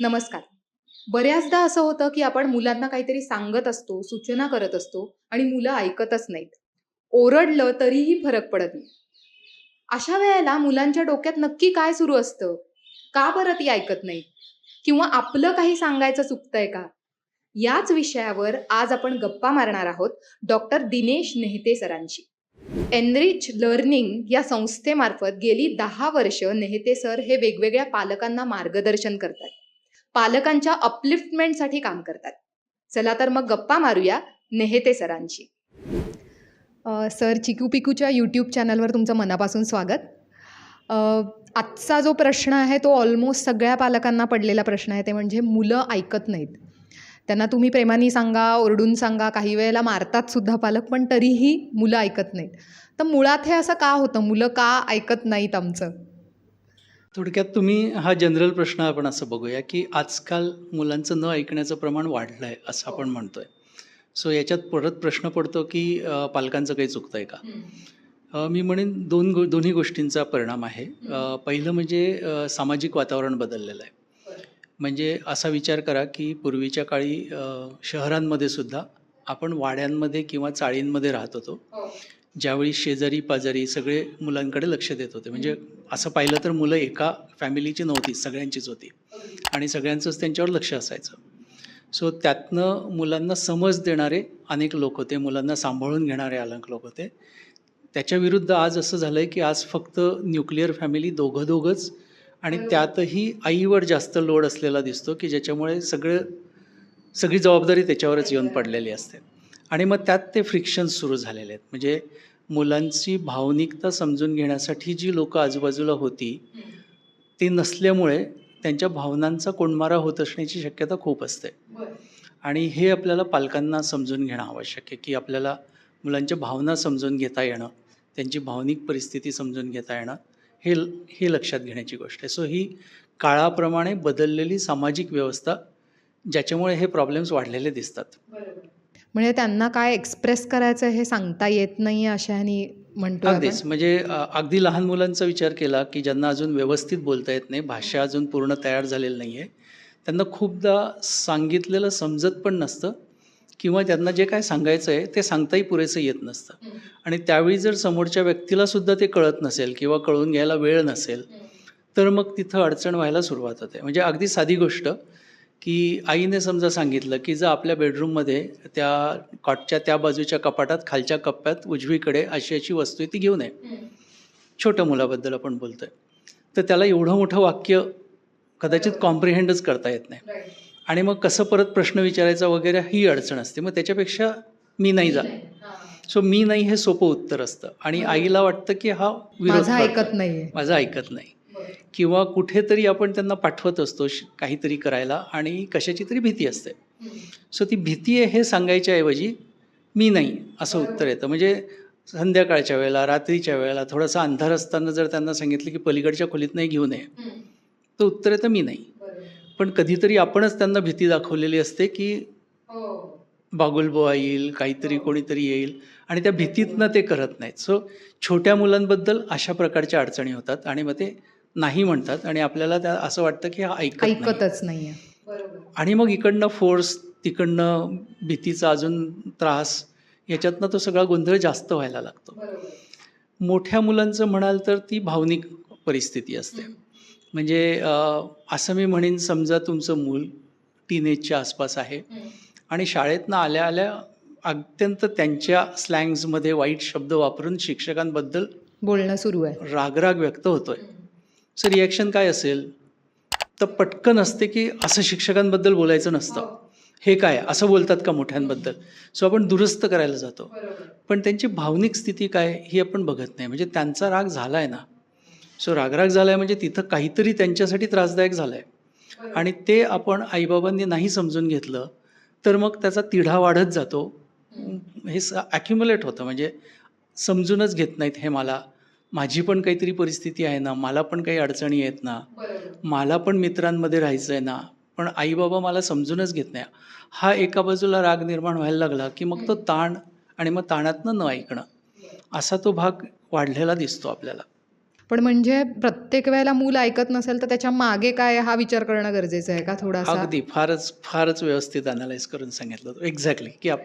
नमस्कार. बऱ्याचदा असं होतं की आपण मुलांना काहीतरी सांगत असतो सूचना करत असतो आणि मुलं ऐकतच नाहीत. ओरडलं तरीही फरक पडत नाही. अशा वेळेला मुलांच्या डोक्यात नक्की काय सुरू असतं? का बरं ती ऐकत नाही किंवा आपलं काही सांगायचं चुकतंय का? याच विषयावर आज आपण गप्पा मारणार आहोत डॉक्टर दिनेश नेहते सरांशी. एनरिच लर्निंग या संस्थेमार्फत गेली दहा वर्ष नेहते सर हे वेगवेगळ्या पालकांना मार्गदर्शन करतात. पालकांच्या अपलिफ्टमेंटसाठी काम करतात. चला तर मग गप्पा मारूया नेहते सरांची. सर चिकू पिकूच्या यूट्यूब चॅनलवर तुमचं मनापासून स्वागत. आजचा जो प्रश्न आहे तो ऑलमोस्ट सगळ्या पालकांना पडलेला प्रश्न आहे ते म्हणजे मुलं ऐकत नाहीत. त्यांना तुम्ही प्रेमाने सांगा ओरडून सांगा काही वेळेला मारतात सुद्धा पालक पण तरीही मुलं ऐकत नाहीत. तर मुळात हे असं का होतं? मुलं का ऐकत नाहीत आमचं? थोडक्यात तुम्ही हा जनरल प्रश्न आपण असं बघूया की आजकाल मुलांचं न ऐकण्याचं प्रमाण वाढलं आहे असं आपण म्हणतोय. सो याच्यात परत प्रश्न पडतो की अ, पालकांचं काही चुकतं आहे का अ, मी म्हणेन दोन गो दोन्ही गोष्टींचा परिणाम आहे. अ, पहिलं म्हणजे अ, सामाजिक वातावरण बदललेलं आहे. म्हणजे असा विचार करा की पूर्वीच्या काळी अ, शहरांमध्ये सुद्धा आपण वाड्यांमध्ये किंवा चाळींमध्ये राहत होतो. ज्यावेळी शेजारी पाजारी सगळे मुलांकडे लक्ष देत होते. म्हणजे असं पाहिलं तर मुलं एका फॅमिलीची नव्हती सगळ्यांचीच होती. आणि सगळ्यांचंच त्यांच्यावर लक्ष असायचं. सो त्यातनं मुलांना समज देणारे अनेक लोक होते मुलांना सांभाळून घेणारे अनेक लोक होते. त्याच्या विरुद्ध आज असं झालं आहे की आज फक्त न्यूक्लिअर फॅमिली दोघं दोघंच आणि. त्यातही आईवर जास्त लोड असलेला दिसतो की ज्याच्यामुळे सगळं सगळी जबाबदारी त्याच्यावरच येऊन पडलेली असते. आणि मग त्यात ते फ्रिक्शन्स सुरू झालेले आहेत. म्हणजे मुलांची भावनिकता समजून घेण्यासाठी जी लोकं आजूबाजूला होती ती नसल्यामुळे त्यांच्या भावनांचा कोंडमारा होत असण्याची शक्यता खूप असते. आणि हे आपल्याला पालकांना समजून घेणं आवश्यक आहे की आपल्याला मुलांच्या भावना समजून घेता येणं त्यांची भावनिक परिस्थिती समजून घेता येणं हे हे लक्षात घेण्याची गोष्ट आहे. सो ही काळाप्रमाणे बदललेली सामाजिक व्यवस्था ज्याच्यामुळे हे प्रॉब्लेम्स वाढलेले दिसतात. म्हणजे त्यांना काय एक्सप्रेस करायचं हे सांगता येत नाही अशा ह्यानी म्हणतो अगदीच. म्हणजे अगदी लहान मुलांचा विचार केला की ज्यांना अजून व्यवस्थित बोलता येत नाही भाषा अजून पूर्ण तयार झालेली नाही आहे त्यांना खूपदा सांगितलेलं समजत पण नसतं किंवा त्यांना जे काय सांगायचं आहे ते सांगताही पुरेसं येत नसतं. आणि त्यावेळी जर समोरच्या व्यक्तीला सुद्धा ते कळत नसेल किंवा कळून घ्यायला वेळ नसेल तर मग तिथं अडचण व्हायला सुरुवात होते. म्हणजे अगदी साधी गोष्ट की आईने समजा सांगितलं की जर आपल्या बेडरूममध्ये त्या कॉटच्या त्या बाजूच्या कपाटात खालच्या कप्प्यात उजवीकडे अशी अशी वस्तू आहे ती घेऊन आहे छोट्या मुलाबद्दल आपण बोलतोय. तर त्याला एवढं मोठं वाक्य कदाचित कॉम्प्रिहेंडच करता येत नाही. आणि मग कसं परत प्रश्न विचारायचा वगैरे ही अडचण असते. मग त्याच्यापेक्षा मी नाही जा. सो मी नाही हे सोपं उत्तर असतं. आणि. आईला वाटतं की हा विरोध. ऐकत नाहीये. माझं ऐकत नाही. किंवा कुठेतरी आपण त्यांना पाठवत असतो श- काहीतरी करायला आणि कशाची तरी भीती असते. सो ती भीती आहे हे सांगायच्या ऐवजी मी नाही असं उत्तर येतं. म्हणजे संध्याकाळच्या वेळेला रात्रीच्या वेळेला थोडासा अंधार असताना जर त्यांना सांगितलं की पलीकडच्या खोलीत नाही घेऊ नये तर उत्तर येतं मी नाही. पण कधीतरी आपणच त्यांना भीती दाखवलेली असते की बागुलबुवा येईल काहीतरी कोणीतरी येईल आणि त्या भीतीतनं ते करत नाहीत. सो छोट्या मुलांबद्दल अशा प्रकारच्या अडचणी होतात आणि मग ते नाही म्हणतात आणि आपल्याला त्या असं वाटतं की हा ऐकत नाही. ऐकतच नाहीये. आणि मग इकडनं फोर्स तिकडनं भीतीचा अजून त्रास याच्यातनं तो सगळा गोंधळ जास्त व्हायला लागतो. मोठ्या मुलांचं म्हणाल तर ती भावनिक परिस्थिती असते. म्हणजे असं मी म्हणेन समजा तुमचं मूल टीनेजच्या आसपास आहे आणि शाळेतनं आल्या आल्या अत्यंत त्यांच्या स्लँग्समध्ये वाईट शब्द वापरून शिक्षकांबद्दल बोलणं सुरू आहे. रागराग व्यक्त होतोय. सर रिॲक्शन काय असेल? तर पटकन असते की असं शिक्षकांबद्दल बोलायचं नसतं. हे. काय? असं बोलतात का मोठ्यांबद्दल? सो आपण दुरुस्त करायला जातो. पण त्यांची भावनिक स्थिती काय ही आपण बघत नाही. म्हणजे त्यांचा राग झाला आहे ना. सो रागराग झाला आहे म्हणजे तिथं काहीतरी त्यांच्यासाठी त्रासदायक झालं आहे आणि ते आपण आईबाबांनी नाही समजून घेतलं तर मग त्याचा तिढा वाढत जातो. हे ॲक्युमुलेट होतं. म्हणजे समजूनच घेत नाहीत हे मला. माझी पण काहीतरी परिस्थिती आहे ना मला पण काही अडचणी आहेत ना मला पण मित्रांमध्ये राहायचं आहे ना पण आईबाबा मला समजूनच घेत नाही. हा एका बाजूला राग निर्माण व्हायला लागला की मग तो ताण आणि मग ताणातनं न ऐकणं असा तो भाग वाढलेला दिसतो आपल्याला. पण म्हणजे प्रत्येक वेळेला मूल ऐकत नसेल तर त्याच्यामागे काय हा विचार करणं गरजेचं आहे का थोडासा? अगदी फारच फारच व्यवस्थित अनालाइज करून सांगितलं होतं एक्झॅक्टली की आप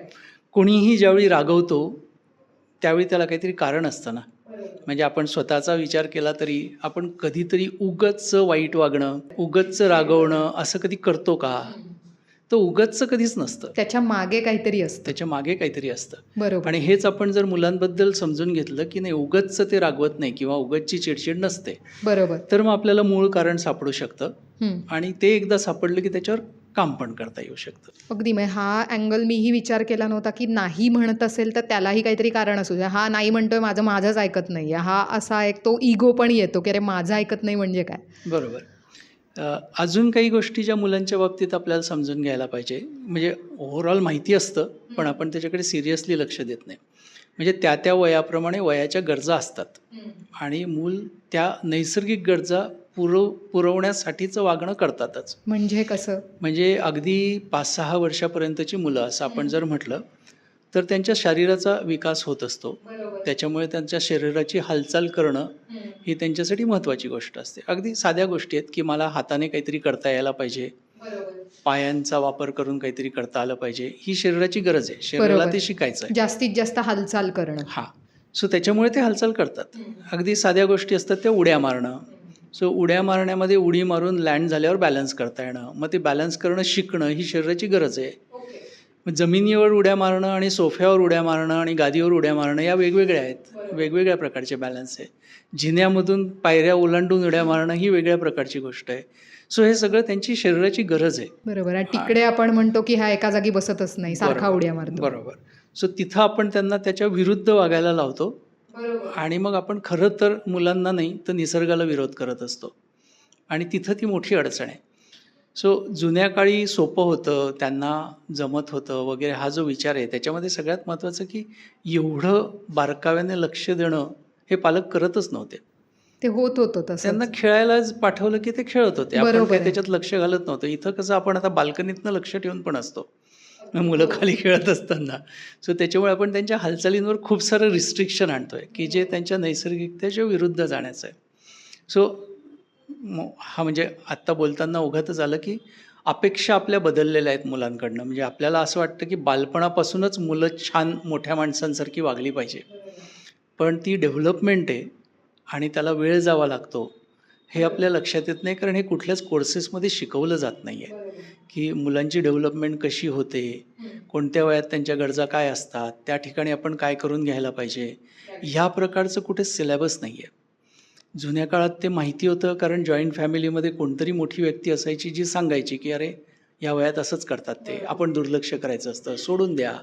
कोणीही ज्यावेळी रागवतो त्यावेळी त्याला काहीतरी कारण असतं ना. म्हणजे आपण स्वतःचा विचार केला तरी आपण कधीतरी उगच वाईट वागणं उगच रागवणं असं कधी करतो का? तर उगच कधीच नसतं. त्याच्यामागे काहीतरी असतं. त्याच्यामागे काहीतरी असतं. बरोबर. आणि हेच आपण जर मुलांबद्दल समजून घेतलं की नाही उगच ते रागवत नाही किंवा उगचची चिडचिड नसते. बरोबर. तर मग आपल्याला मूळ कारण सापडू शकतं. आणि ते एकदा सापडलं की त्याच्यावर काम पण करता येऊ शकतं. अगदी म्हणजे हा अँगल मीही विचार केला नव्हता की नाही म्हणत असेल तर त्यालाही काहीतरी कारण असू द्या. हा नाही म्हणतोय माझं माझंच ऐकत नाही हा असा एक तो इगो पण येतो की अरे माझं ऐकत नाही म्हणजे काय? बरोबर. अजून काही गोष्टी ज्या मुलांच्या बाबतीत आपल्याला समजून घ्यायला पाहिजे. म्हणजे ओव्हरऑल माहिती असतं पण आपण त्याच्याकडे सिरियसली लक्ष देत नाही. म्हणजे त्या त्या वयाप्रमाणे वयाच्या गरजा असतात. आणि मूल त्या नैसर्गिक गरजा पुरव पुरवण्यासाठीचं वागणं करतातच. म्हणजे कसं? म्हणजे अगदी पाच सहा वर्षापर्यंतची मुलं असं आपण जर म्हटलं तर त्यांच्या शरीराचा विकास होत असतो. त्याच्यामुळे त्यांच्या शरीराची हालचाल करणं ही त्यांच्यासाठी महत्त्वाची गोष्ट असते. अगदी साध्या गोष्टी आहेत की मला हाताने काहीतरी करता यायला पाहिजे. पायांचा वापर करून काहीतरी करता आलं पाहिजे. ही शरीराची गरज आहे. शरीराला. ते शिकायचं आहे. जास्तीत जास्त हालचाल करणं. हां. सो त्याच्यामुळे ते हालचाल करतात. अगदी साध्या गोष्टी असतात त्या उड्या मारणं सो उड्या मारण्यामध्ये उडी मारून लँड झाल्यावर बॅलन्स करता येणं. मग ते बॅलन्स करणं शिकणं ही शरीराची गरज आहे. मग जमिनीवर उड्या मारणं आणि सोफ्यावर उड्या मारणं आणि गादीवर उड्या मारणं या वेगवेगळ्या आहेत. वेगवेगळ्या प्रकारचे बॅलन्स आहे. जिन्यामधून पायऱ्या ओलांडून उड्या मारणं ही वेगळ्या प्रकारची गोष्ट आहे. सो हे सगळं त्यांची शरीराची गरज आहे. बरोबर. आणि तिकडे आपण म्हणतो की हा एका जागी बसतच नाही. सारखा. उड्या मारतो. बरोबर. सो तिथं आपण त्यांना त्याच्या विरुद्ध वागायला लावतो. आणि मग आपण खरं तर मुलांना नाही तर निसर्गाला विरोध करत असतो. आणि तिथं ती मोठी अडचण आहे. सो जुन्या काळी सोपं होतं त्यांना जमत होतं वगैरे हा जो विचार आहे त्याच्यामध्ये सगळ्यात महत्त्वाचं की एवढं बारकाव्याने लक्ष देणं हे पालक करतच नव्हते. ते होत होतं तसं त्यांना खेळायलाच पाठवलं की ते खेळत होते. आपण. त्याच्यात लक्ष घालत नव्हतं. इथं कसं आपण आता बाल्कनीतनं लक्ष ठेवून पण असतो. मुलं खाली खेळत असताना. सो त्याच्यामुळे आपण त्यांच्या हालचालींवर खूप सारं रिस्ट्रिक्शन आणतोय की जे त्यांच्या नैसर्गिकतेच्या विरुद्ध जाण्याचं आहे. सो हा म्हणजे आत्ता बोलताना उघतच आलं की अपेक्षा आपल्या बदललेल्या आहेत मुलांकडनं. म्हणजे आपल्याला असं वाटतं की बालपणापासूनच मुलं छान मोठ्या माणसांसारखी वागली पाहिजे. पण ती डेव्हलपमेंट आहे आणि त्याला वेळ जावा लागतो. हे आपल्या लक्षात येत नाही कारण हे कुठल्याच कोर्सेसमध्ये शिकवलं जात नाही आहे की मुलांची डेव्हलपमेंट कशी होते कोणत्या वयात त्यांच्या गरजा काय असतात त्या ठिकाणी आपण काय करून घ्यायला पाहिजे ह्या प्रकारचं कुठे सिलेबस नाही आहे जुन्या काळात ते माहिती होतं कारण जॉईंट फॅमिलीमध्ये कोणतरी मोठी व्यक्ती असायची जी सांगायची की अरे या वयात असंच करतात ते. आपण दुर्लक्ष करायचं असतं. सोडून द्या.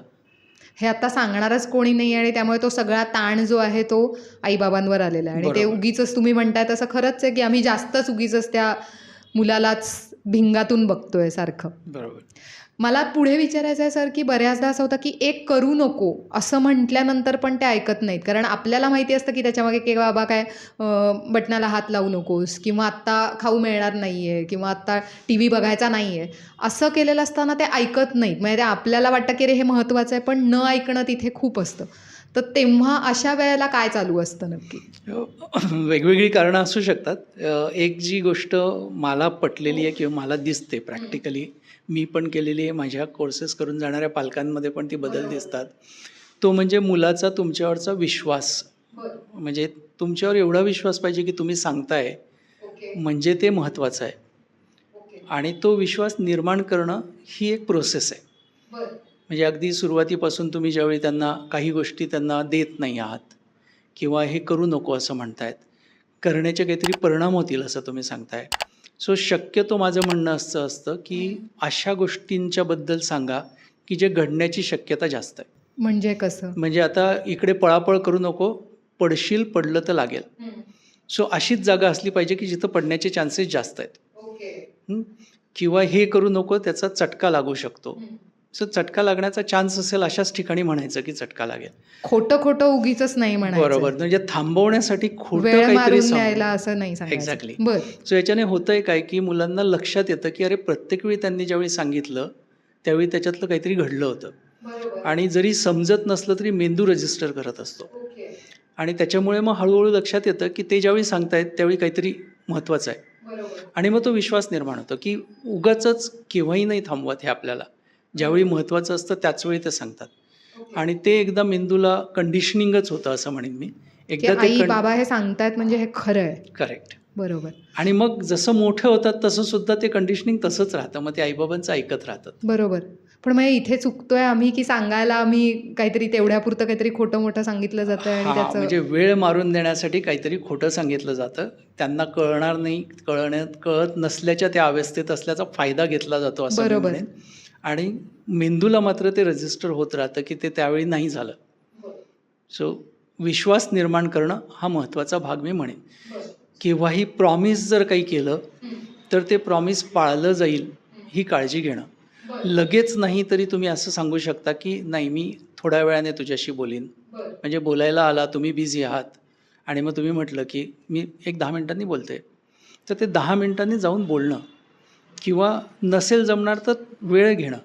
हे आता सांगणारच कोणी नाही आणि त्यामुळे तो सगळा ताण जो आहे तो आईबाबांवर आलेला आहे. आणि ते. उगीच तुम्ही म्हणताय तसं खरंच आहे की आम्ही जास्तच उगीच त्या मुलालाच भिंगातून बघतोय सारखं. बरोबर. मला पुढे विचारायचं आहे सर की बऱ्याचदा असं होतं की एक करू नको असं म्हटल्यानंतर पण ते ऐकत नाहीत. कारण आपल्याला माहिती असतं की त्याच्यामागे की बाबा काय बटनाला हात लावू नकोस किंवा आत्ता खाऊ मिळणार नाही आहे किंवा आत्ता टी व्ही बघायचा नाही आहे असं केलेलं असताना ते ऐकत नाहीत. म्हणजे ते आपल्याला वाटतं की रे हे महत्त्वाचं आहे पण न ऐकणं तिथे खूप असतं. तर तेव्हा अशा वेळेला काय चालू असतं नक्की? वेगवेगळी कारणं असू शकतात. एक जी गोष्ट मला पटलेली आहे किंवा मला दिसते प्रॅक्टिकली मी पण केलेली आहे. माझ्या कोर्सेस करून जाणाऱ्या पालकांमध्ये पण ती बदल दिसतात. तो म्हणजे मुलाचा तुमच्यावरचा विश्वास. म्हणजे तुमच्यावर एवढा विश्वास पाहिजे की तुम्ही सांगताय. म्हणजे ते महत्त्वाचं आहे. आणि तो विश्वास निर्माण करणं ही एक प्रोसेस आहे. म्हणजे अगदी सुरुवातीपासून तुम्ही ज्यावेळी त्यांना काही गोष्टी त्यांना देत नाही आहात किंवा हे करू नको असं म्हणतायत. करण्याचे काहीतरी परिणाम होतील असं तुम्ही सांगताय. सो शक्यतो माझं म्हणणं असं असतं की अशा गोष्टींच्या बद्दल सांगा की जे घडण्याची शक्यता जास्त आहे. म्हणजे कसं? म्हणजे आता इकडे पळापळ करू नको पडशील पडलं तर लागेल. सो अशीच जागा असली पाहिजे की जिथं पडण्याचे चान्सेस जास्त आहेत? किंवा हे करू नको त्याचा चटका लागू शकतो. सो चटका लागण्याचा चान्स असेल अशाच ठिकाणी म्हणायचं की चटका लागेल. खोटं खोटं उगीच नाही म्हणायचं. बरोबर. म्हणजे थांबवण्यासाठी खोटं काहीतरी असं नाही. बर. सो याच्याने होतंय काय की मुलांना लक्षात येतं की अरे प्रत्येक वेळी त्यांनी ज्यावेळी सांगितलं त्यावेळी त्याच्यातलं काहीतरी घडलं होतं. आणि जरी समजत नसलं तरी मेंदू रजिस्टर करत असतो. आणि त्याच्यामुळे मग हळूहळू लक्षात येतं की ते ज्यावेळी सांगतायत त्यावेळी काहीतरी महत्त्वाचं आहे. आणि मग तो विश्वास निर्माण होतो की उगाचच केव्हाही नाही थांबवत हे आपल्याला. ज्यावेळी महत्त्वाचं असतं त्याच वेळी ते सांगतात. आणि ते एकदा मेंदूला कंडिशनिंगच होतं असं म्हणेन मी. एकदा ते बाबा हे सांगतायत म्हणजे हे खरं आहे. करेक्ट बरोबर. आणि मग जसं मोठं होतात तसं सुद्धा ते कंडिशनिंग तसंच राहतं. मग ते आईबाबांचं ऐकत राहतात. बरोबर. पण मग इथे चुकतोय आम्ही की सांगायला आम्ही काहीतरी तेवढ्यापुरतं काहीतरी खोटं मोठं सांगितलं जातं आणि त्याचं म्हणजे वेळ मारून देण्यासाठी काहीतरी खोटं सांगितलं जातं. त्यांना कळणार नाही कळण्यात कळत नसल्याच्या त्या अवस्थेत असल्याचा फायदा घेतला जातो असं बरोबर. आणि मेंदूला मात्र ते रजिस्टर होत राहतं की ते त्यावेळी नाही झालं. सो विश्वास निर्माण करणं हा महत्त्वाचा भाग मी म्हणेन. केव्हाही प्रॉमिस जर काही केलं तर ते प्रॉमिस पाळलं जाईल ही काळजी घेणं. लगेच नाही तरी तुम्ही असं सांगू शकता की नाही मी थोड्या वेळाने तुझ्याशी बोलीन. म्हणजे बोलायला आला तुम्ही बिझी आहात. आणि मग तुम्ही म्हटलं की मी एक दहा मिनिटांनी बोलते. तर ते दहा मिनिटांनी जाऊन बोलणं. किंवा नसेल जमणार तर वेळ घेणं.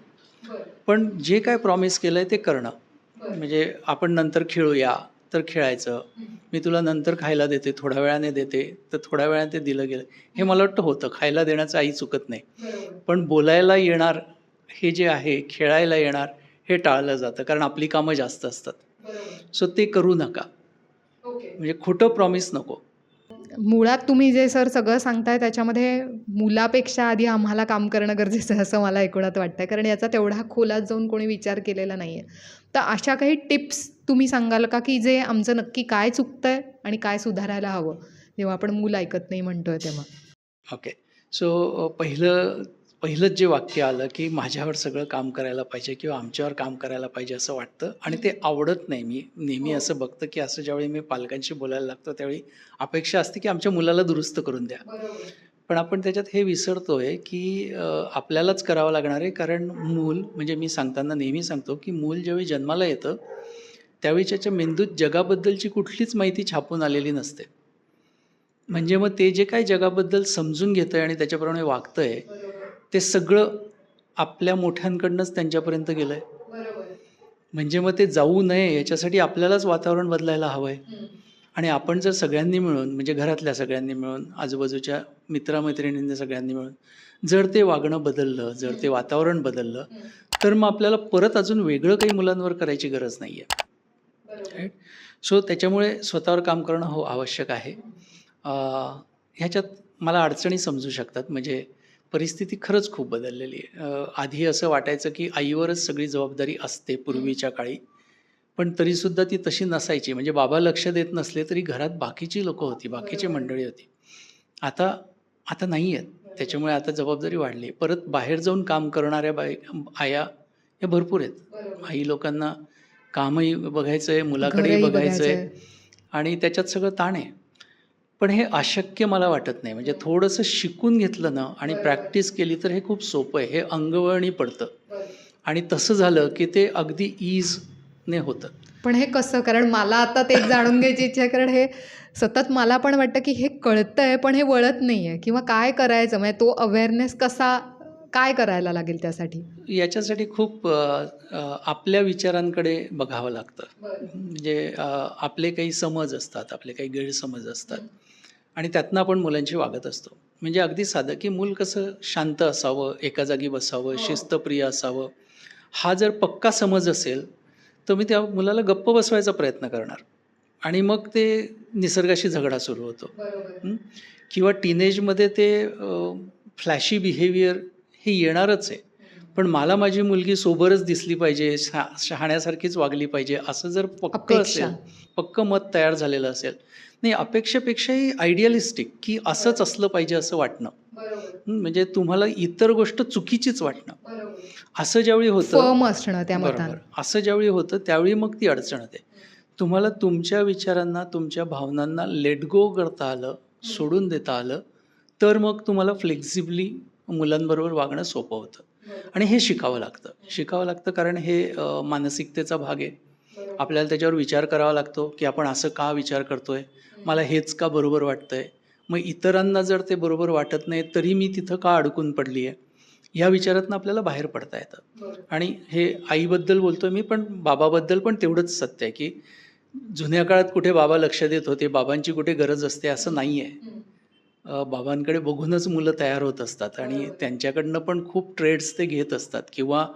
पण जे काय प्रॉमिस केलं आहे ते करणं. म्हणजे आपण नंतर खेळूया तर खेळायचं. मी तुला नंतर खायला देते थोड्या वेळाने देते तर थोड्या वेळाने ते दिलं गेलं. हे मला वाटतं होतं. खायला देण्याचं आई चुकत नाही. पण बोलायला येणार हे जे आहे खेळायला येणार हे टाळलं जातं. कारण आपली कामं जास्त असतात. सो ते करू नका. म्हणजे खोटं प्रॉमिस नको. मुळात तुम्ही जे सर सगळं सांगताय त्याच्यामध्ये मुलापेक्षा आधी आम्हाला काम करणं गरजेचं आहे असं मला एकूणात वाटतं कारण याचा तेवढा खोलात जाऊन कोणी विचार केलेला नाही आहे तर अशा काही टिप्स तुम्ही सांगाल का की जे आमचं नक्की काय चुकतं आहे आणि काय सुधारायला हवं? जेव्हा आपण मूल ऐकत नाही म्हणतोय तेव्हा. ओके सो पहिलं पहिलंच जे वाक्य आलं की माझ्यावर सगळं काम करायला पाहिजे किंवा आमच्यावर काम करायला पाहिजे असं वाटतं आणि ते आवडत नाही. मी नेहमी असं बघतं की असं ज्यावेळी मी पालकांशी बोलायला लागतो त्यावेळी अपेक्षा असते की आमच्या मुलाला दुरुस्त करून द्या. पण आपण त्याच्यात हे विसरतोय की अ, आपल्यालाच करावं लागणार आहे. कारण मूल म्हणजे मी सांगताना नेहमी सांगतो की मूल ज्यावेळी जन्माला येतं त्यावेळी त्याच्या मेंदूत जगाबद्दलची कुठलीच माहिती छापून आलेली नसते. म्हणजे मग ते जे काही जगाबद्दल समजून घेतंय आणि त्याच्याप्रमाणे वागतंय ते सगळं आपल्या मोठ्यांकडनंच त्यांच्यापर्यंत गेलंय. म्हणजे मग ते जाऊ नये याच्यासाठी आपल्यालाच वातावरण बदलायला हवं आहे आणि आपण जर सगळ्यांनी मिळून म्हणजे घरातल्या सगळ्यांनी मिळून आजूबाजूच्या मित्रामैत्रिणींनी सगळ्यांनी मिळून जर ते वागणं बदललं जर ते वातावरण बदललं तर मग आपल्याला परत अजून वेगळं काही मुलांवर करायची गरज नाही आहे सो त्याच्यामुळे स्वतःवर काम करणं हो आवश्यक आहे. ह्याच्यात मला अडचणी समजू शकतात. म्हणजे परिस्थिती खरंच खूप बदललेली आहे. आधी असं वाटायचं की आईवरच सगळी जबाबदारी असते पूर्वीच्या काळी. पण तरीसुद्धा ती तशी नसायची. म्हणजे बाबा लक्ष देत नसले तरी घरात बाकीची लोकं होती बाकीची मंडळी होती. आता आता नाही आहेत. त्याच्यामुळे आता जबाबदारी वाढली परत बाहेर जाऊन काम करणाऱ्या बाई आया या भरपूर आहेत. आई लोकांना कामही बघायचं आहे मुलाकडेही बघायचं आहे बघायचंय. आणि त्याच्यात सगळं ताण आहे. पण हे अशक्य मला वाटत नाही. म्हणजे थोडंसं शिकून घेतलं ना आणि प्रॅक्टिस केली तर हे खूप सोपं आहे. हे अंगवळणी पडतं. आणि तसं झालं की ते अगदी ईजने होतं. पण हे कसं? कारण मला आता तेच जाणून घ्यायची इच्छा आहे. कारण हे सतत मला पण वाटतं की हे कळतंय पण हे वळत नाही आहे किंवा काय करायचं? म्हणजे तो अवेअरनेस कसा काय करायला लागेल त्यासाठी? याच्यासाठी खूप आपल्या विचारांकडे बघावं लागतं. म्हणजे आपले काही समज असतात आपले काही गैरसमज असतात. आणि त्यातनं आपण मुलांशी वागत असतो. म्हणजे अगदी साधं की मूल कसं शांत असावं एका जागी बसावं शिस्तप्रिय असावं. हा जर पक्का समज असेल तर मी त्या मुलाला गप्प बसवायचा प्रयत्न करणार. आणि मग ते निसर्गाशी झगडा सुरू होतो. हं? किंवा टीनेजमध्ये ते फ्लॅशी बिहेवियर हे येणारच आहे. पण मला माझी मुलगी सोबरच दिसली पाहिजे शहा शहाण्यासारखीच वागली पाहिजे असं जर पक्क. असेल पक्क मत तयार झालेलं असेल नाही अपेक्षेपेक्षाही आयडियालिस्टिक की असंच असलं पाहिजे असं वाटणं? म्हणजे तुम्हाला इतर गोष्ट चुकीचीच वाटणं. असं ज्यावेळी होतं असणं त्या बरोबर. असं ज्यावेळी होतं त्यावेळी मग ती अडचण येते. तुम्हाला तुमच्या विचारांना तुमच्या भावनांना लेट गो करता आलं सोडून देता आलं तर मग तुम्हाला फ्लेक्झिबली मुलांबरोबर वागणं सोपं होतं. आणि हे शिकावं लागतं. शिकावं लागतं कारण हे मानसिकतेचा भाग आहे. आपल्याला त्याच्यावर विचार करावा लागतो की आपण असं का विचार करतोय? मला हेच का बरोबर वाटतंय? मग इतरांना जर ते बरोबर वाटत नाही तरी मी तिथं का अडकून पडली आहे ह्या विचारातनं आपल्याला बाहेर पडता येतं. आणि हे आईबद्दल बोलतोय मी पण बाबाबद्दल पण तेवढंच सत्य आहे की जुन्या काळात कुठे बाबा लक्ष देत होते बाबांची कुठे गरज असते असं नाही आहे बाबांकडे बघूनच मुलं तयार होत असतात आणि. त्यांच्याकडनं पण खूप ट्रेड्स ते घेत असतात किंवा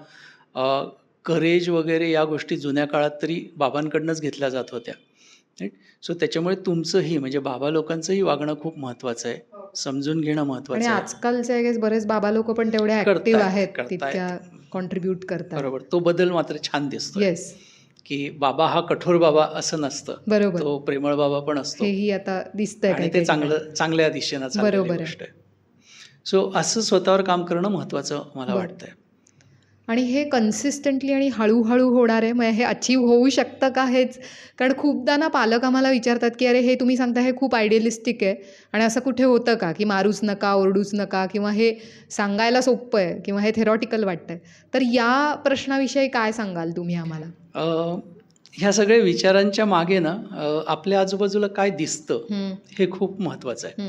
करेज वगैरे या गोष्टी जुन्या काळात तरी बाबांकडनंच घेतल्या जात होत्या. राईट सो त्याच्यामुळे तुमचंही म्हणजे बाबा लोकांचंही वागणं खूप महत्त्वाचं आहे. समजून घेणं आहे. आजकालचे बरेच बाबा लोक पण तेवढे ऍक्टिव्ह आहेत कॉन्ट्रीब्युट करतात. बरोबर. तो बदल मात्र छान दिसतो येस की बाबा हा कठोर बाबा असं नसतं. बरोबर. तो प्रेमळ बाबा पण असतो. हेही आता दिसतंय आणि ते चांगलं चांगल्या दिशेनं बरोबर. गोष्ट आहे. सो असं स्वतःवर काम करणं महत्त्वाचं मला. वाटतंय. आणि हे कन्सिस्टंटली आणि हळूहळू होणार आहे. म्हणजे हे अचीव होऊ शकतं का हेच? कारण खूपदा ना पालक आम्हाला विचारतात की अरे हे तुम्ही सांगता हे खूप आयडियलिस्टिक आहे. आणि असं कुठे होतं का? की मारूच नका ओरडूच नका किंवा हे सांगायला सोपं आहे किंवा हे थेरॉटिकल वाटतं आहे तर या प्रश्नाविषयी काय सांगाल तुम्ही आम्हाला? ह्या सगळ्या विचारांच्या मागे ना आपल्या आजूबाजूला काय दिसतं हे खूप महत्त्वाचं आहे.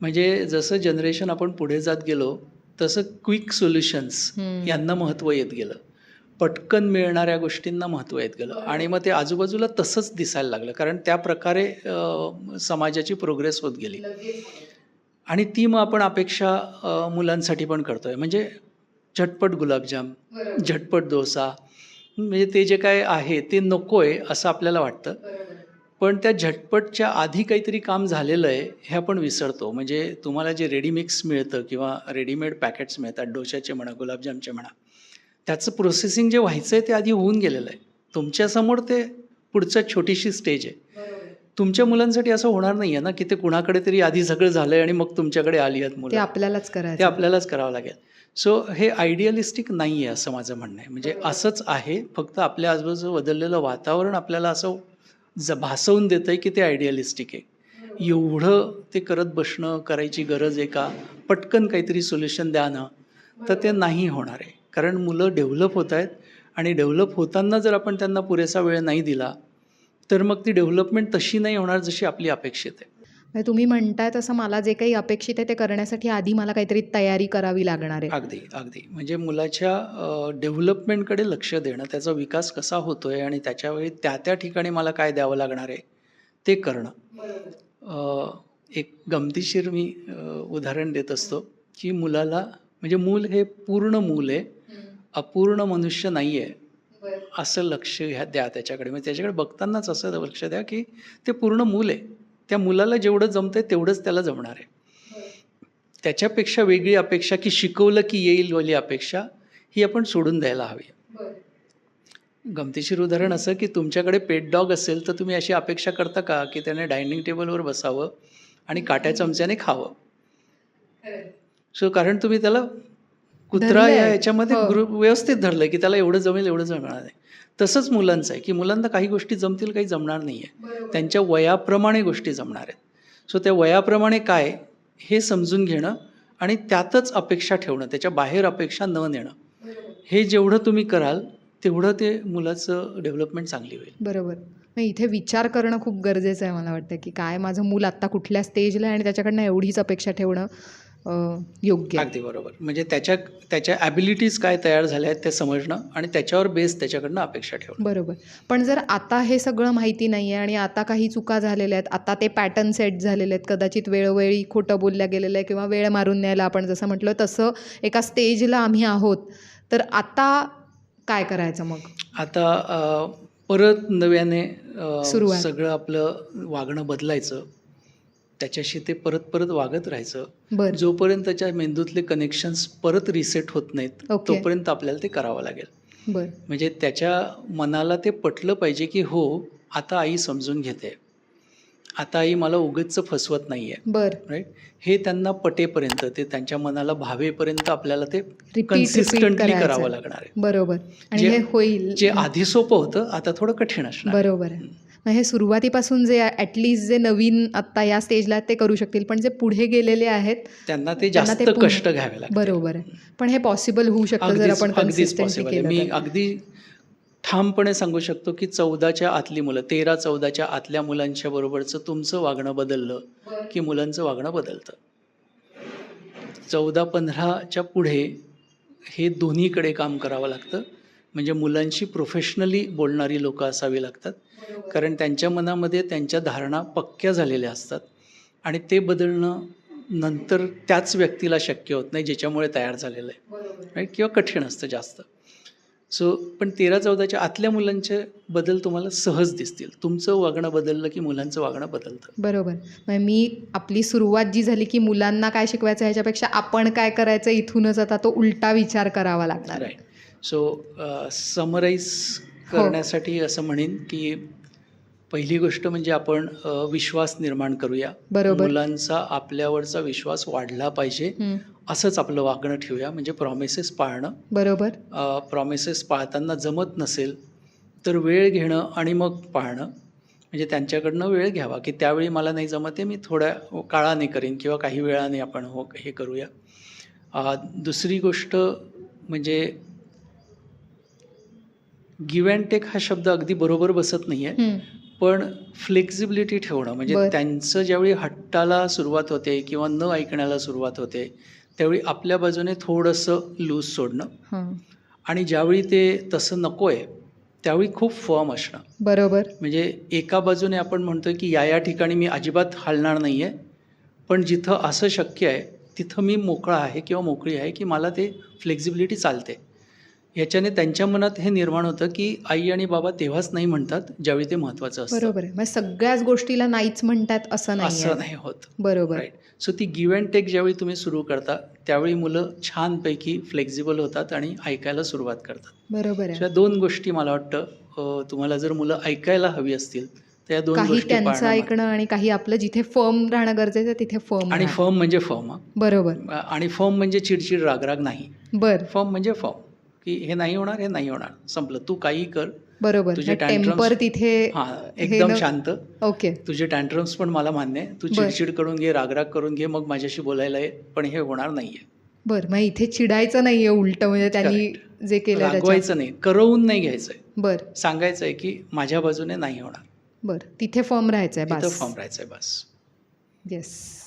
म्हणजे जसं जनरेशन आपण पुढे जात गेलो तसं क्विक सोल्युशन्स. यांना महत्त्व येत गेलं. पटकन मिळणाऱ्या गोष्टींना महत्त्व येत गेलं. आणि मग ते आजूबाजूला तसंच दिसायला लागलं. कारण त्या प्रकारे समाजाची प्रोग्रेस होत गेली. आणि ती मग आपण अपेक्षा मुलांसाठी पण करतोय. म्हणजे झटपट गुलाबजाम झटपट डोसा म्हणजे ते जे काय आहे ते नको आहे असं आपल्याला वाटतं. पण त्या झटपटच्या आधी काहीतरी काम झालेलं आहे हे आपण विसरतो. म्हणजे तुम्हाला जे रेडी मिक्स मिळतं किंवा रेडीमेड पॅकेट्स मिळतात डोशाचे म्हणा गुलाबजामचे म्हणा त्याचं प्रोसेसिंग जे व्हायचं आहे ते आधी होऊन गेलेलं आहे. तुमच्यासमोर ते पुढचं छोटीशी स्टेज आहे. तुमच्या मुलांसाठी असं होणार नाही आहे ना की ते कुणाकडे तरी आधी सगळं झालं आहे आणि मग तुमच्याकडे आली आहेत ते मुलं आपल्यालाच ते करायचं आपल्यालाच करावं लागेल. सो हे आयडियलिस्टिक नाही आहे असं माझं म्हणणं आहे. म्हणजे असंच आहे फक्त आपल्या आजूबाजूचं बदललेलं वातावरण आपल्याला असं ज भासवून देतं आहे की ते आयडियलिस्टिक आहे. एवढं ते करत बसणं करायची गरज आहे का? पटकन काहीतरी सोल्युशन द्या ना. तर ते नाही होणार आहे. कारण मुलं डेव्हलप होत आहेत आणि डेव्हलप होताना जर आपण त्यांना पुरेसा वेळ नाही दिला तर मग ती डेव्हलपमेंट तशी नाही होणार जशी आपली अपेक्षित आहे. म्हणजे तुम्ही म्हणताय तसं मला जे काही अपेक्षित आहे ते करण्यासाठी आधी मला काहीतरी तयारी करावी लागणार आहे. अगदी अगदी. म्हणजे मुलाच्या डेव्हलपमेंटकडे लक्ष देणं त्याचा विकास कसा होतोय आणि त्याच्यावेळी त्या त्या ठिकाणी मला काय द्यावं लागणार आहे ते करणं. एक गमतीशीर मी उदाहरण देत असतो की मुलाला म्हणजे मूल हे पूर्ण मूल आहे अपूर्ण मनुष्य नाही आहे असं लक्ष घ्या द्या त्याच्याकडे. म्हणजे त्याच्याकडे बघतानाच असं लक्ष द्या की ते पूर्ण मूल आहे. त्या मुलाला जेवढं जमतंय तेवढंच त्याला जमणार आहे त्याच्यापेक्षा वेगळी अपेक्षा की शिकवलं की येईल वाली अपेक्षा ही आपण सोडून द्यायला हवी गमतीशीर उदाहरण असं की तुमच्याकडे पेट डॉग असेल तर तुम्ही अशी अपेक्षा करता का की त्याने डायनिंग टेबलवर बसावं आणि काट्या चमच्याने खावं सो कारण तुम्ही त्याला कुत्रा. या याच्यामध्ये हो. ग्रुप व्यवस्थित धरलंय की त्याला एवढं जमेल एवढं जमणार नाही तसंच मुलांचं आहे की मुलांना काही गोष्टी जमतील काही जमणार नाही आहे त्यांच्या वयाप्रमाणे गोष्टी जमणार आहेत. सो त्या वयाप्रमाणे काय हे समजून घेणं आणि त्यातच अपेक्षा ठेवणं त्याच्या बाहेर अपेक्षा न नेणं. हे जेवढं तुम्ही कराल तेवढं ते मुलाचं डेव्हलपमेंट चांगली होईल. बरोबर. मग इथे विचार करणं खूप गरजेचं आहे मला वाटतं की काय माझं मूल आत्ता कुठल्या स्टेजला आहे आणि त्याच्याकडनं एवढीच अपेक्षा ठेवणं. योग्य. अगदी बरोबर. म्हणजे त्याच्या त्याच्या ॲबिलिटीज काय तयार झाल्या आहेत ते समजणं आणि त्याच्यावर बेस त्याच्याकडनं अपेक्षा ठेवणं. बरोबर. पण जर आता हे सगळं माहिती नाही आहे आणि आता काही चुका झालेल्या आहेत आता ते पॅटर्न सेट झालेले आहेत कदाचित वेळोवेळी खोटं बोलल्या गेलेलं आहे किंवा वेळ मारून न्यायला आपण जसं म्हटलं तसं एका स्टेजला आम्ही आहोत. तर आता काय करायचं मग? आता परत नव्याने. सगळं आपलं वागणं बदलायचं. त्याच्याशी ते परत परत वागत राहायचं. जोपर्यंत त्याच्या मेंदूतले कनेक्शन्स परत रिसेट होत नाहीत. तोपर्यंत आपल्याला ते करावं लागेल. म्हणजे त्याच्या मनाला ते पटलं पाहिजे की हो आता आई समजून घेते. आता आई मला उगीच फसवत नाही आहे बरं. राईट हे त्यांना पटेपर्यंत ते त्यांच्या मनाला भावेपर्यंत आपल्याला ते कन्सिस्टंटली. करावं लागणार आहे. बरोबर. आणि जे- होईल. जे आधी सोपं होतं आता थोडं कठीण असणार बरोबर आहे. मग हे सुरुवातीपासून जे ॲटलिस्ट जे नवीन आत्ता या स्टेजला ते करू शकतील. पण जे पुढे गेलेले आहेत त्यांना ते जास्त ते कष्ट घ्यावे लागतात बरोबर आहे. पण हे पॉसिबल होऊ शकतं जर आपण केलं मी. अगदी ठामपणे सांगू शकतो की चौदाच्या आतली मुलं तेरा चौदाच्या आतल्या मुलांच्या बरोबरचं तुमचं वागणं बदललं की मुलांचं वागणं बदलतं. चौदा पंधराच्या पुढे हे दोन्हीकडे काम करावं लागतं. म्हणजे मुलांशी प्रोफेशनली बोलणारी लोकं असावी लागतात. कारण त्यांच्या मनामध्ये त्यांच्या धारणा पक्क्या झालेल्या असतात. आणि ते बदलणं नंतर त्याच व्यक्तीला शक्य होत नाही ज्याच्यामुळे तयार झालेलं आहे. राईट किंवा कठीण असतं जास्त. सो पण तेरा चौदाच्या आतल्या मुलांचे बदल तुम्हाला सहज दिसतील. तुमचं वागणं बदललं की मुलांचं वागणं बदलतं. बरोबर. मग मी आपली सुरुवात जी झाली की मुलांना काय शिकवायचं ह्याच्यापेक्षा आपण काय करायचं इथूनच आता तो उलटा विचार करावा लागणार. आहे. सो समराईज करण्यासाठी असं म्हणेन की पहिली गोष्ट म्हणजे आपण विश्वास निर्माण करूया. बरोबर. मुलांचा आपल्यावरचा विश्वास वाढला पाहिजे. हं, असंच आपलं वागणं ठेवूया. म्हणजे प्रॉमिसेस पाळणं. बरोबर. प्रॉमिसेस पाळताना जमत नसेल तर वेळ घेणं आणि मग पाळणं. म्हणजे त्यांच्याकडनं वेळ घ्यावा. की त्यावेळी मला नाही जमत आहे मी थोड्या काळाने करीन किंवा काही वेळाने आपण हो हे करूया. दुसरी गोष्ट म्हणजे गिव्ह अँड टेक हा शब्द अगदी बरोबर बसत नाही आहे पण फ्लेक्झिबिलिटी ठेवणं म्हणजे. त्यांचं ज्यावेळी हट्टाला सुरुवात होते किंवा न ऐकण्याला सुरुवात होते त्यावेळी आपल्या बाजूने थोडंसं लूज सोडणं. आणि ज्यावेळी ते तसं नको आहे त्यावेळी खूप फर्म असणं. बरोबर. म्हणजे एका बाजूने आपण म्हणतोय की या या ठिकाणी मी अजिबात हलणार नाही आहे पण जिथं असं शक्य आहे तिथं मी मोकळा आहे किंवा मोकळी आहे की मला ते फ्लेक्झिबिलिटी चालते. याच्याने त्यांच्या मनात हे निर्माण होतं की आई आणि बाबा तेव्हाच नाही म्हणतात ज्यावेळी ते महत्त्वाचं असतं. बरोबर आहे. मग सगळ्याच गोष्टीला नाहीच म्हणतात असं नाही असं नाही होत. बरोबर. राईट सो ती गिव्ह अँड टेक ज्यावेळी तुम्ही सुरू करता त्यावेळी मुलं छानपैकी फ्लेक्झिबल होतात आणि ऐकायला सुरुवात करतात. बरोबर आहे. दोन गोष्टी मला वाटतं तुम्हाला जर मुलं ऐकायला हवी असतील तर या दोन काही त्यांचं ऐकणं आणि काही आपलं जिथे फर्म राहणं गरजेचं आहे तिथे फर्म आणि फर्म म्हणजे फर्म बरोबर. आणि फर्म म्हणजे चिडचिड रागराग नाही. बर. फर्म म्हणजे फर्म की हे नाही होणार हे नाही होणार. संपलं. तू काही कर. बरोबर. तुझे टेम्पर तिथे हा एकदम शांत. ओके. तुझे टँट्रम्स पण मला मान्य आहे. तू. चिडचिड करून घे रागराग करून घे मग माझ्याशी बोलायला ये. पण हे होणार नाहीये. बर. मग इथे चिडायचं नाहीये उलट. म्हणजे त्यांनी जे केलं रागवायचं नाही. करवून नाही घ्यायचंय. बर. सांगायचंय की माझ्या बाजूने नाही होणार. बर. तिथे फर्म राहायचंय फॉर्म राहायचंय बस. येस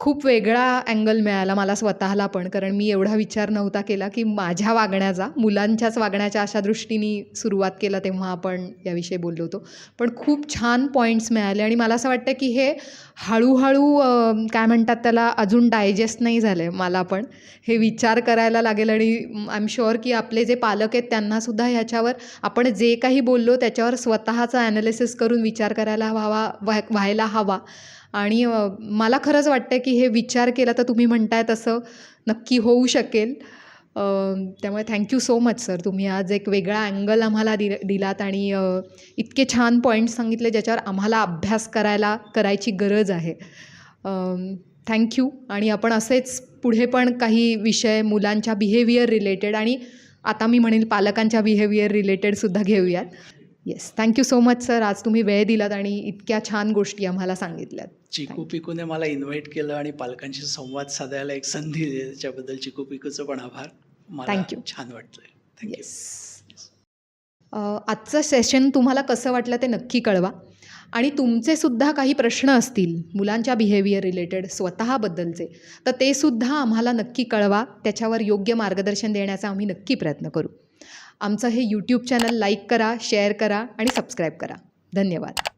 खूप वेगळा अँगल मिळाला मला स्वतःला पण कारण मी एवढा विचार नव्हता केला की माझ्या वागण्याचा मुलांच्याच वागण्याच्या अशा दृष्टीने सुरुवात केला तेव्हा आपण याविषयी बोललो होतो. पण खूप छान पॉईंट्स मिळाले आणि मला असं वाटतं की हे हळूहळू काय म्हणतात त्याला अजून डायजेस्ट नाही झालं आहे मला पण. हे विचार करायला लागेल आणि आय एम शुअर की आपले जे पालक आहेत त्यांनासुद्धा ह्याच्यावर आपण जे काही बोललो त्याच्यावर स्वतःचा ॲनालिसिस करून विचार करायला व्हावा व्हाय व्हायला हवा. आणि मला खरंच वाटतं की हे विचार केला तर तुम्ही म्हणताय तसं नक्की होऊ शकेल. त्यामुळे थँक्यू सो मच सर. तुम्ही आज एक वेगळा अँगल आम्हाला दि दिलात आणि इतके छान पॉईंट्स सांगितले ज्याच्यावर आम्हाला अभ्यास करायला करायची गरज आहे. थँक्यू. आणि आपण असेच पुढे पण काही विषय मुलांच्या बिहेवियर रिलेटेड आणि आता मी म्हणेल पालकांच्या बिहेवियर रिलेटेडसुद्धा घेऊयात. Yes thank you so much sir आज तुम्ही वेळ दिलात आणि इतक्या छान गोष्टी आम्हाला सांगितल्यात. चिकू पिकूने मला इन्व्हाइट केलं आणि पालकांशी संवाद साधायला एक संधी दिली. त्याच्याबद्दल चिकू पिकूचं पण आभार. मला you. छान थँक्यू येस आजचं सेशन तुम्हाला कसं वाटलं ते नक्की कळवा. आणि तुमचे सुद्धा काही प्रश्न असतील मुलांच्या बिहेवियर रिलेटेड स्वतःबद्दलचे तर ते सुद्धा आम्हाला नक्की कळवा. त्याच्यावर योग्य मार्गदर्शन देण्याचा आम्ही नक्की प्रयत्न करू. आमचं हे यूट्यूब चॅनल लाईक करा शेअर करा आणि सबस्क्राईब करा. धन्यवाद.